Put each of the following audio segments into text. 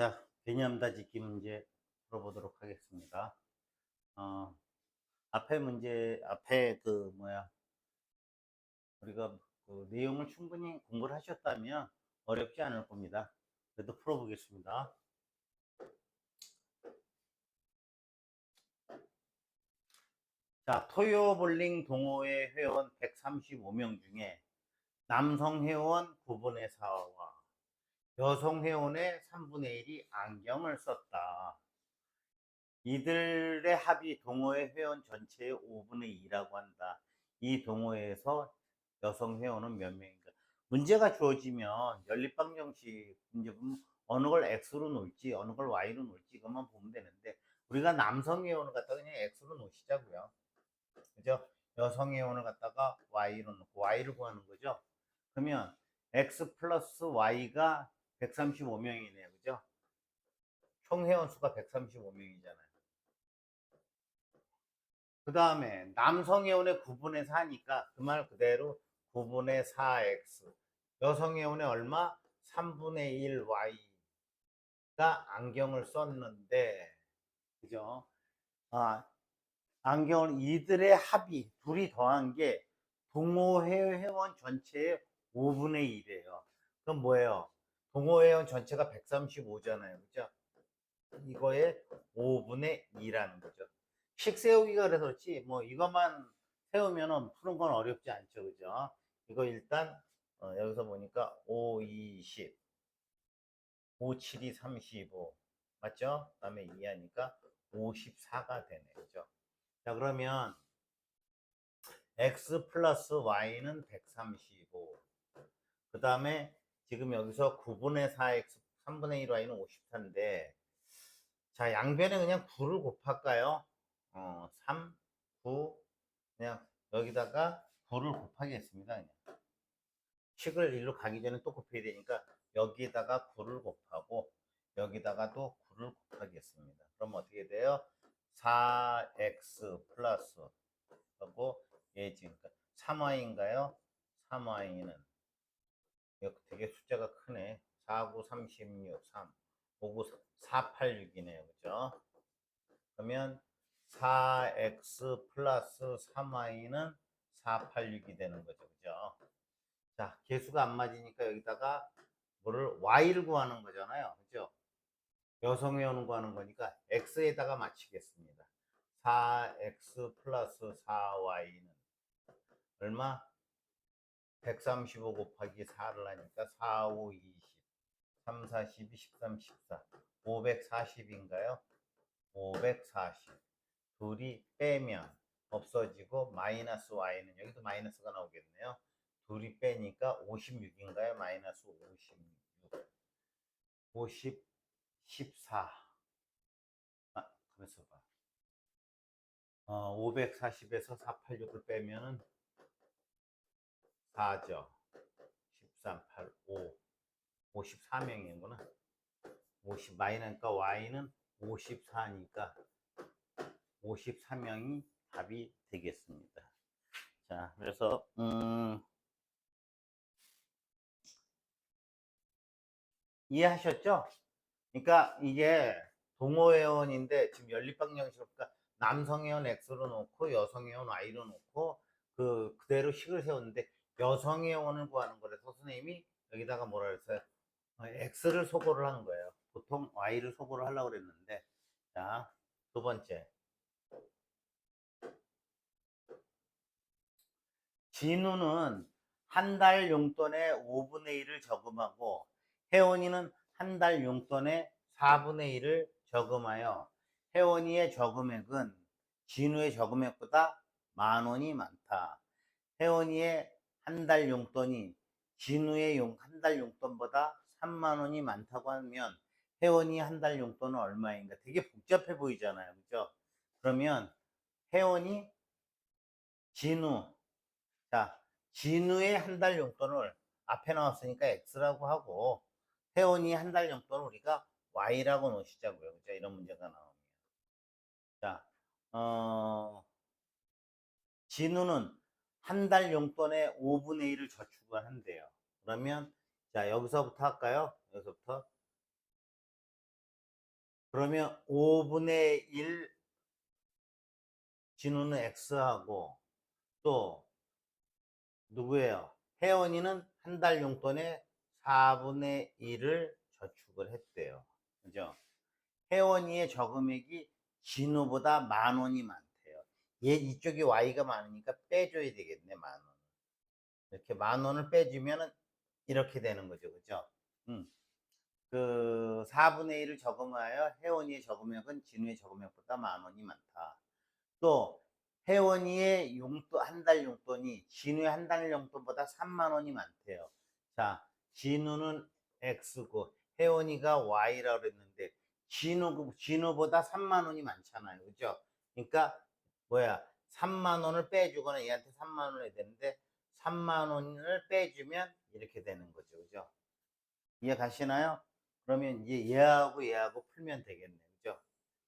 자, 개념 다지기 문제 풀어보도록 하겠습니다. 어, 앞에 문제, 앞에 그, 뭐야, 우리가 그 내용을 충분히 공부를 하셨다면 어렵지 않을 겁니다. 그래도 풀어보겠습니다. 자, 토요 볼링 동호회 회원 135명 중에 남성 회원 9분의 4와 여성 회원의 3분의 1이 안경을 썼다. 이들의 합이 동호회 회원 전체의 5분의 2라고 한다. 이 동호회에서 여성 회원은 몇 명인가? 문제가 주어지면 연립방 정식 문제 보면 어느 걸 x로 놓을지 어느 걸 y로 놓을지 이것만 보면 되는데 우리가 남성 회원을 갖다가 그냥 x로 놓으시자고요. 그죠? 여성 회원을 갖다가 y로 놓고 y를 구하는 거죠. 그러면 x 플러스 y가 135명이네요. 그죠? 총 회원 수가 135명이잖아요. 그 다음에 남성 회원의 9분의 4니까 그 말 그대로 9분의 4x. 여성 회원의 얼마? 3분의 1 y가 안경을 썼는데, 그죠? 아, 안경을 이들의 합이 둘이 더한 게 동호회 회원 전체의 5분의 1이에요. 그럼 뭐예요? 동호회원 전체가 135잖아요. 그죠? 이거의 5분의 2라는 거죠. 식 세우기가 그래서 그렇지, 뭐, 이것만 세우면은 푸는 건 어렵지 않죠. 그죠? 이거 일단, 어, 여기서 보니까 5, 2, 10. 5, 7, 2, 35. 맞죠? 그 다음에 2 하니까 54가 되네. 그죠? 자, 그러면, x 플러스 y는 135. 그 다음에 지금 여기서 9분의 4x, 3분의 1y는 54인데, 자, 양변에 그냥 9를 곱할까요? 어, 3, 9, 그냥 여기다가 9를 곱하겠습니다. 그냥. 식을 일로 가기 전에 또 곱해야 되니까 여기다가 9를 곱하고 여기다가도 9를 곱하겠습니다. 그럼 어떻게 돼요? 4x 플러스 하고 얘 지금 3y인가요? 3y는 이거 되게 숫자가 크네. 4, 9, 36, 3, 5, 9, 4, 8, 6이네요. 그죠? 그러면 4x 플러스 3y는 4, 8, 6이 되는 거죠. 그죠? 자, 개수가 안 맞으니까 여기다가 뭐를 y를 구하는 거잖아요. 그죠? 여성 회원을 구하는 거니까 x에다가 맞추겠습니다. 4x 플러스 4y는 얼마? 135 곱하기 4를 하니까 4, 5, 20, 3, 4, 12, 13, 14, 540인가요? 540. 둘이 빼면 없어지고 마이너스 y는 여기도 마이너스가 나오겠네요. 둘이 빼니까 56인가요? 마이너스 56. 50, 14. 아, 그래서 봐. 어, 540에서 486을 빼면은 4죠. 13, 8, 5. 54명이구나. 50 마이너니까 y는 54니까 54명이 답이 되겠습니다. 자, 그래서 음 이해하셨죠? 그러니까 이게 동호회원인데 지금 연립방 정식으로 그러니까 남성회원 X로 놓고 여성회원 Y로 놓고 그 그대로 식을 세웠는데 여성회원을 구하는 거라서 선생님이 여기다가 뭐라 그랬어요? 어, X를 소거를 하는 거예요. 보통 Y를 소거를 하려고 그랬는데 자, 두 번째 진우는 한 달 용돈의 5분의 1을 저금하고 혜원이는 한 달 용돈의 4분의 1을 저금하여 혜원이의 저금액은 진우의 저금액보다 만 원이 많다. 혜원이의 한 달 용돈이 진우의 용, 한 달 용돈보다 3만 원이 많다고 하면 혜원이 한 달 용돈은 얼마인가? 되게 복잡해 보이잖아요. 그죠? 그러면 혜원이 진우, 자, 진우의 한 달 용돈을 앞에 나왔으니까 X라고 하고 혜원이 한 달 용돈을 우리가 Y라고 놓으시자고요. 그죠? 이런 문제가 나오면. 자, 어, 진우는 한 달 용돈의 5분의 1을 저축을 한대요. 그러면, 자, 여기서부터 할까요? 여기서부터. 그러면 5분의 1 진우는 X하고 또 누구예요? 혜원이는 한 달 용돈의 4분의 1을 저축을 했대요. 그죠? 혜원이의 저금액이 진우보다 만 원이 많대요. 얘 이쪽이 Y가 많으니까 빼줘야 되겠네, 만 원. 이렇게 만 원을 빼주면은 이렇게 되는 거죠. 그죠? 음. 그 4분의 1을 저금하여 혜원이의 저금액은 진우의 저금액보다 만 원이 많다. 또 혜원이의 용돈 한 달 용돈이 진우의 한 달 용돈보다 3만 원이 많대요. 자, 진우는 X고 혜원이가 Y라고 그랬는데 진우 진우보다 3만 원이 많잖아요. 그죠? 그러니까 뭐야? 3만 원을 빼주거나 얘한테 3만 원이 되는데 3만 원을 빼주면 이렇게 되는 거죠. 그죠? 이해 가시나요? 그러면 이제 얘하고 얘하고 풀면 되겠네요. 그죠?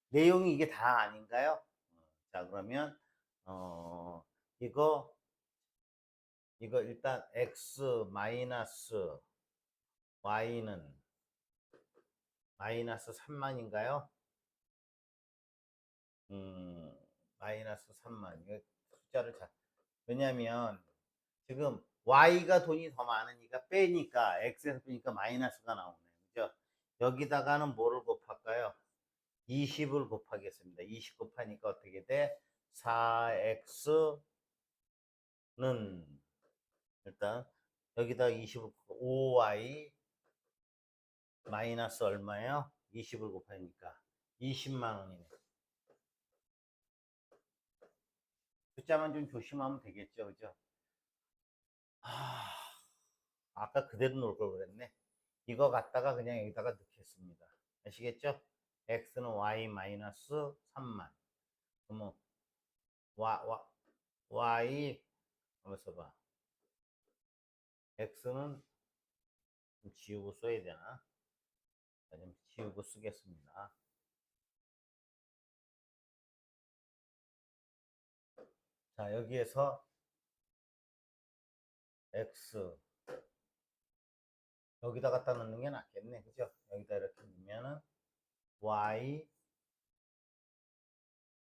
내용이 이게 다 아닌가요? 어, 자, 그러면 어, 이거, 이거 일단 x 마이너스 y는 마이너스 3만인가요? 음, 마이너스 3만. 이거 숫자를 잘, 왜냐면 지금 y가 돈이 더 많으니까 빼니까 x에서 빼니까 마이너스가 나오네요. 그죠? 여기다가는 뭐를 곱할까요? 20을 곱하겠습니다. 20 곱하니까 어떻게 돼? 4x는 일단 여기다 20을 5y 마이너스 얼마예요? 20을 곱하니까 20만 원이네. 숫자만 좀 조심하면 되겠죠, 그죠? 아, 아까 그대로 놓을 걸 그랬네. 이거 갖다가 그냥 여기다가 넣겠습니다. 아시겠죠? x는 y 마이너스 3만. 그러면 와, 와, y, 한번 써봐. x는 좀 지우고 써야 되나? 자, 좀 지우고 쓰겠습니다. 자, 여기에서 x 여기다 갖다 넣는 게 낫겠네. 그죠? 여기다 이렇게 넣으면은 y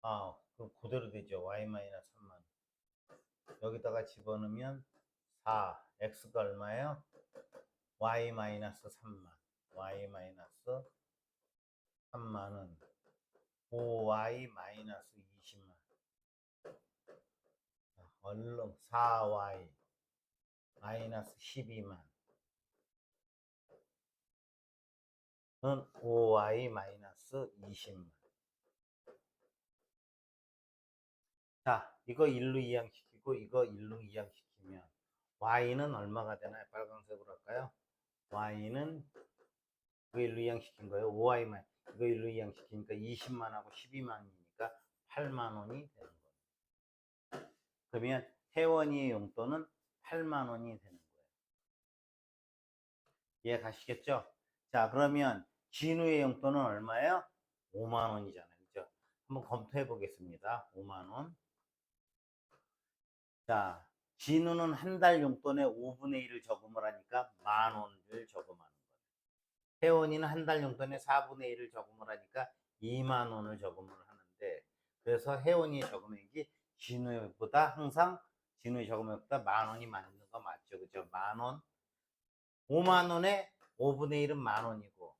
아, 그 그대로 되죠. y 마이너스 3만. 여기다가 집어넣으면 4, x가 얼마예요? y 마이너스 3만. y 마이너스 3만은 5y 마이너스 20만. 자, 얼른 4y 마이너스 12만. 은 5y 마이너스 20만. 자, 이거 1로 이항시키고 이거 1로 이항시키면 y는 얼마가 되나요? 빨간색으로 할까요? y는 이거 1로 이항시킨 거예요. 5y만 이거 1로 이항시키니까 20만하고 12만이니까 8만 원이 되는 거예요. 그러면 회원이의 용돈은 8만 원이 되는 거예요. 이해 가시겠죠? 자, 그러면 진우의 용돈은 얼마예요? 5만 원이잖아요. 그죠? 한번 검토해 보겠습니다. 5만 원. 자, 진우는 한 달 용돈의 5분의 1을 저금을 하니까 만 원을 저금하는 거예요. 혜원이는 한 달 용돈의 4분의 1을 저금을 하니까 2만 원을 저금을 하는데 그래서 혜원이의 저금액이 진우보다 항상 진우의 저금액보다 만 원이 많은 거 맞죠? 그죠? 만 원. 5만 원에 5분의 1은 만 원이고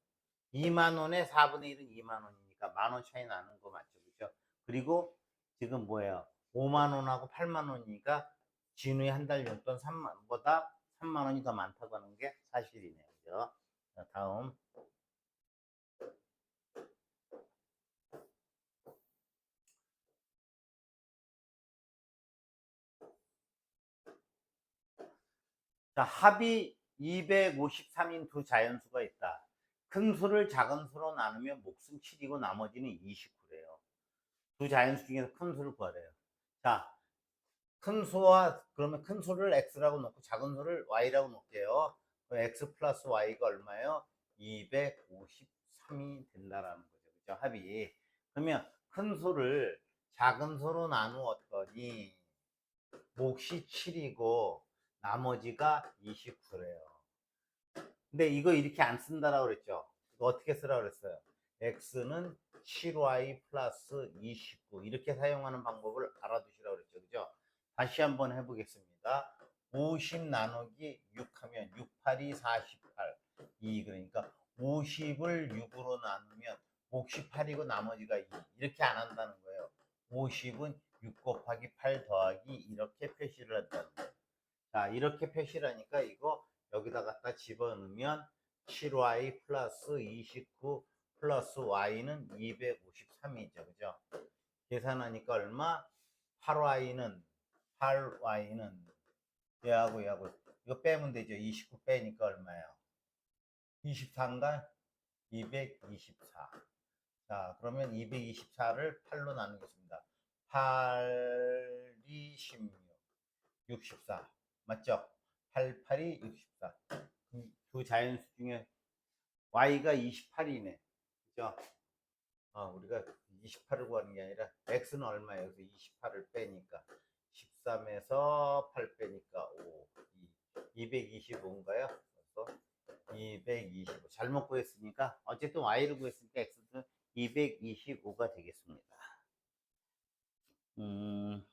2만 원에 4분의 1은 2만 원이니까 만 원 차이 나는 거 맞죠? 그죠? 그리고 지금 뭐예요? 5만 원하고 8만 원이니까 진우의 한 달 용돈 3만 원보다 3만 원이 더 많다고 하는 게 사실이네요. 그죠? 자, 다음. 자, 합이 253인 두 자연수가 있다. 큰 수를 작은 수로 나누면 몫은 7이고 나머지는 29래요. 두 자연수 중에서 큰 수를 구하래요. 자, 큰 수와 그러면 큰 수를 x라고 놓고 작은 수를 y라고 놓을게요. x 플러스 y가 얼마예요? 253이 된다라는 거죠. 그죠? 합이. 그러면 큰 수를 작은 수로 나누었더니 몫이 7이고 나머지가 29래요. 근데 이거 이렇게 안 쓴다라고 그랬죠. 어떻게 쓰라고 그랬어요? x는 7y 플러스 29 이렇게 사용하는 방법을 알아두시라고 그랬죠. 그죠? 다시 한번 해보겠습니다. 50 나누기 6 하면 6, 8이 48. 2 그러니까 50을 6으로 나누면 58이고 나머지가 2. 이렇게 안 한다는 거예요. 50은 6 곱하기 8 더하기 이렇게 표시를 한다는 거예요. 자, 이렇게 표시를 하니까 이거 여기다 갖다 집어넣으면 7y 플러스 29 플러스 y는 253이죠. 그죠? 계산하니까 얼마? 8y는 8y는 얘하고 얘하고 이거 빼면 되죠. 29 빼니까 얼마예요? 24인가? 224. 자, 그러면 224를 8로 나누겠습니다. 8이 16, 64. 맞죠? 8, 8이 64. 그럼 두 자연수 중에 y가 28이네. 그죠? 어, 우리가 28을 구하는 게 아니라 x는 얼마예요? 그래서 28을 빼니까 13에서 8 빼니까 5, 2, 225인가요? 그래서 225. 잘못 구했으니까 어쨌든 y를 구했으니까 x는 225가 되겠습니다. 음.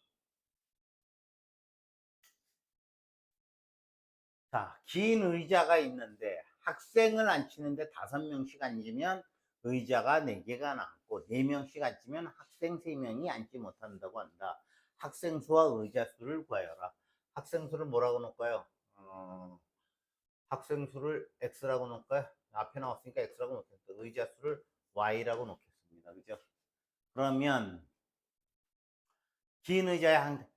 자, 긴 의자가 있는데 학생을 앉히는데 다섯 명씩 앉으면 의자가 네 개가 남고 네 명씩 앉으면 학생 세 명이 앉지 못한다고 한다. 학생 수와 의자 수를 구하여라. 학생 수를 뭐라고 놓을까요? 어, 학생 수를 x라고 놓을까요? 앞에 나왔으니까 x라고 놓겠다. 의자 수를 y라고 놓겠습니다. 그죠? 그러면 긴 의자에 한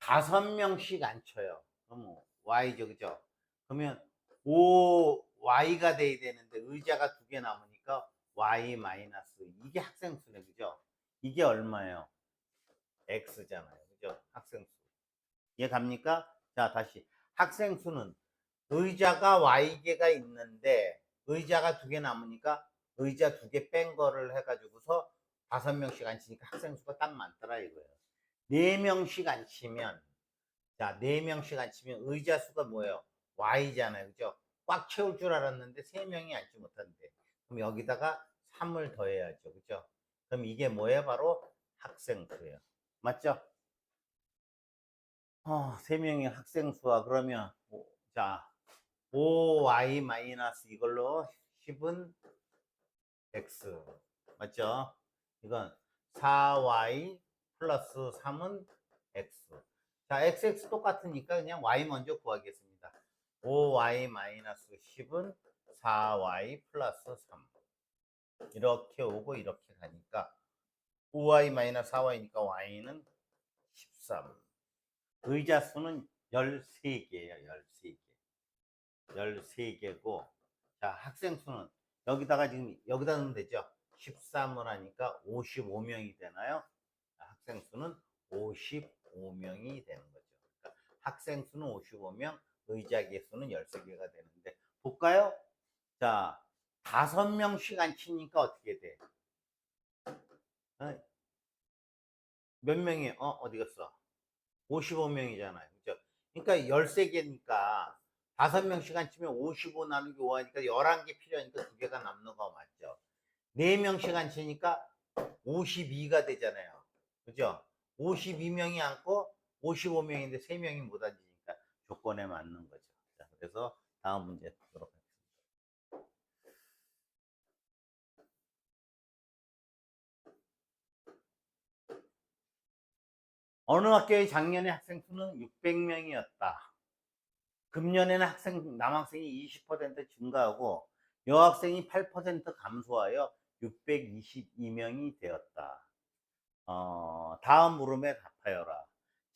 다섯 명씩 앉혀요. 그럼 y죠, 그죠? 그러면 5 y가 돼야 되는데 의자가 두 개 남으니까 y 마이너스 이게 학생 수네, 그죠? 이게 얼마예요? x잖아요, 그죠? 학생 수. 이해 갑니까? 자, 다시 학생 수는 의자가 y 개가 있는데 의자가 두 개 남으니까 의자 두 개 뺀 거를 해가지고서 다섯 명씩 앉히니까 학생 수가 딱 많더라 이거예요. 네 명씩 앉히면 자, 네 명씩 앉히면 의자 수가 뭐예요? y잖아요. 그죠? 꽉 채울 줄 알았는데 세 명이 앉지 못한대. 그럼 여기다가 3을 더해야죠. 그죠? 그럼 이게 뭐예요? 바로 학생 수예요. 맞죠? 어, 세 명의 학생 수와 그러면 오, 자, 5y 마이너스 이걸로 10은 x. 맞죠? 이건 4y 플러스 3은 x. 자, xx 똑같으니까 그냥 y 먼저 구하겠습니다. 5y 마이너스 10은 4y 플러스 3. 이렇게 오고 이렇게 가니까 5y 마이너스 4y니까 y는 13. 의자 수는 13개예요. 13개. 13개고 자, 학생 수는 여기다가 지금 여기다 넣으면 되죠. 13을 하니까 55명이 되나요? 자, 학생 수는 55 명이 되는 거죠. 그러니까 학생 수는 55명, 의자 개수는 13개가 되는데 볼까요? 자, 다섯 명씩 앉히니까 어떻게 돼? 어? 몇 명이 어 어디 갔어? 55명이잖아요. 그죠? 그러니까 13개니까 다섯 명씩 앉히면 55 나누기 5 하니까 11개 필요하니까 두 개가 남는 거 맞죠? 네 명씩 앉히니까 52가 되잖아요. 그죠? 52명이 앉고 55명인데 3명이 못 앉으니까 조건에 맞는 거죠. 자, 그래서 다음 문제 보도록 하겠습니다. 어느 학교의 작년에 학생 수는 600명이었다. 금년에는 학생, 남학생이 20% 증가하고 여학생이 8% 감소하여 622명이 되었다. 어, 다음 물음에 답하여라.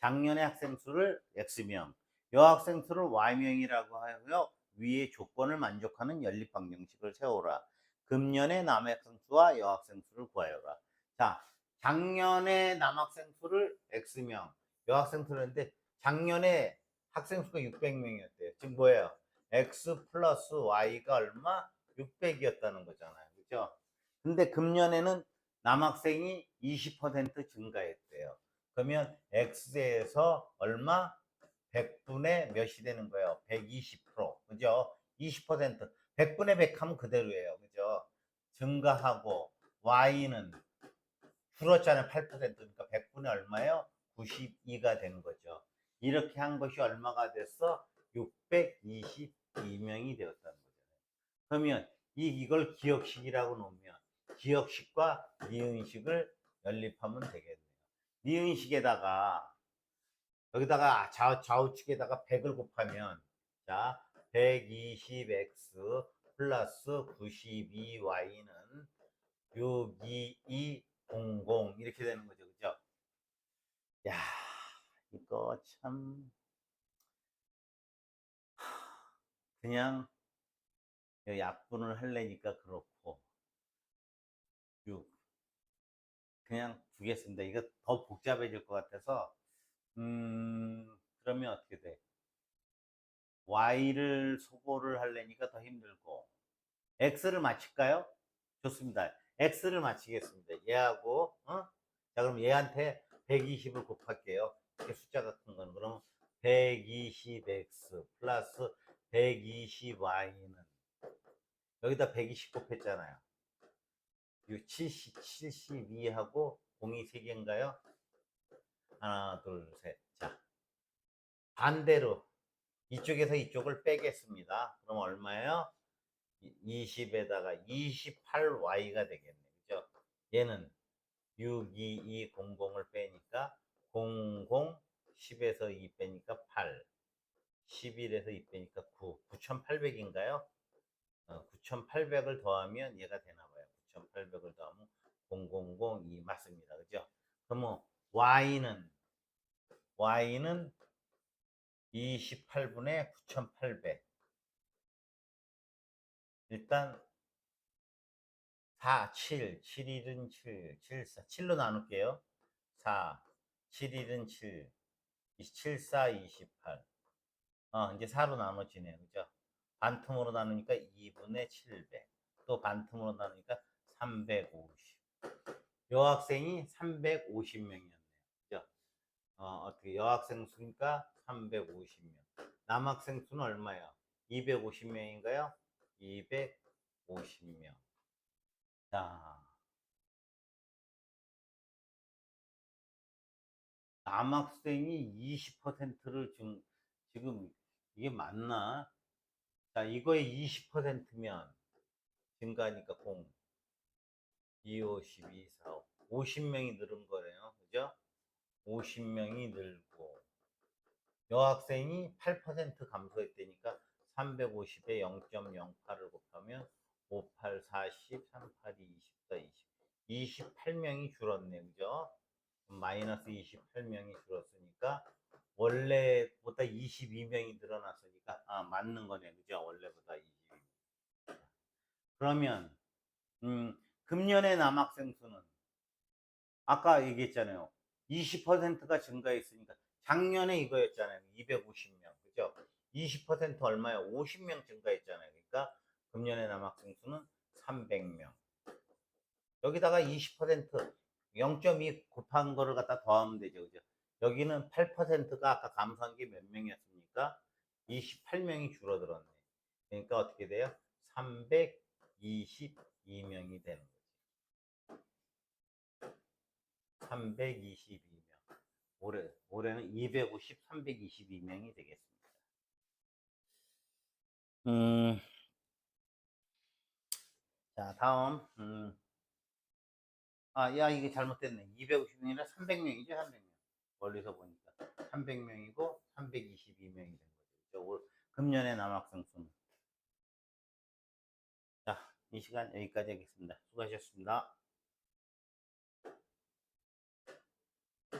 작년의 학생 수를 X명, 여학생 수를 Y명이라고 하고요. 위의 조건을 만족하는 연립 방정식을 세워라. 금년의 남학생 수와 여학생 수를 구하여라. 자, 작년에 남학생 수를 X명, 여학생 수를 했는데 작년에 학생 수가 600명이었대요. 지금 뭐예요? X 플러스 Y가 얼마? 600이었다는 거잖아요. 그죠? 근데 금년에는 남학생이 20% 증가했대요. 그러면 X에서 얼마? 100분의 몇이 되는 거예요? 120%. 그죠? 20%. 100분의 100 하면 그대로예요. 그죠? 증가하고 y는 줄었잖아요. 8%니까 100분의 얼마예요? 92가 된 거죠. 이렇게 한 것이 얼마가 됐어? 622명이 되었다는 거잖아요. 그러면 이, 이걸 기억식이라고 놓으면 기억식과 니은식을 연립하면 되겠네요. 니은식에다가 여기다가 좌, 좌우측에다가 100을 곱하면 자 120x 플러스 92y는 62200 이렇게 되는 거죠. 그죠? 야 이거 참 그냥 약분을 하려니까 그렇고 6 그냥 두겠습니다. 이거 더 복잡해질 것 같아서 음 그러면 어떻게 돼? y를 소거를 하려니까 더 힘들고 x를 맞힐까요? 좋습니다. x를 맞히겠습니다. 얘하고 어? 자 그럼 얘한테 120을 곱할게요. 이렇게 숫자가 큰 거는 그러면 120x 플러스 120y는 여기다 120 곱했잖아요. 70, 72하고 0이 3개인가요? 하나, 둘, 셋. 자, 반대로 이쪽에서 이쪽을 빼겠습니다. 그럼 얼마예요? 20에다가 28y가 되겠네. 그죠? 얘는 62200을 빼니까 00, 10에서 2 빼니까 8, 11에서 2 빼니까 9, 9800인가요? 어, 9800을 더하면 얘가 되나 봐요. 9800을 더하면 0002 맞습니다. 그죠? 그러면 y는 y는 28분의 9800 일단 4, 7, 7일은 7, 7, 4, 7로 나눌게요. 4, 7일은 7, 7, 4, 28. 어, 이제 4로 나눠지네요. 그죠? 반틈으로 나누니까 2분의 700. 또 반틈으로 나누니까 350. 여학생이 350명이었네요. 그죠? 어, 어떻게 여학생 수니까 350명. 남학생 수는 얼마예요? 250명인가요? 250명. 자. 남학생이 20%를 지금, 지금 이게 맞나? 자, 이거의 20%면 증가하니까 0, 2, 5, 12, 4, 5, 50명이 늘은 거네요. 그죠? 50명이 늘고 여학생이 8% 감소했다니까 350에 0.08을 곱하면 58, 40, 38, 24, 20. 28명이 줄었네. 그죠? 마이너스 28명이 줄었으니까 원래보다 22명이 늘어났으니까 아 맞는 거네. 그죠? 원래보다 22명. 그러면 음, 금년의 남학생 수는 아까 얘기했잖아요. 20%가 증가했으니까 작년에 이거였잖아요. 250명. 그죠? 20% 얼마요? 50명 증가했잖아요. 그러니까 금년의 남학생 수는 300명. 여기다가 20% 0.2 곱한 거를 갖다 더하면 되죠. 그죠? 여기는 8%가 아까 감소한 게 몇 명이었습니까? 28명이 줄어들었네. 그러니까 어떻게 돼요? 322명이 되는 거죠. 322명. 올해, 올해는 250, 322명이 되겠습니다. 음, 자, 다음, 음, 아, 야, 이게 잘못됐네. 250명이라 300명이죠, 300명. 멀리서 보니까. 300명이고 322명이 된 거죠. 올, 금년의 남학생 수는. 자, 이 시간 여기까지 하겠습니다. 수고하셨습니다.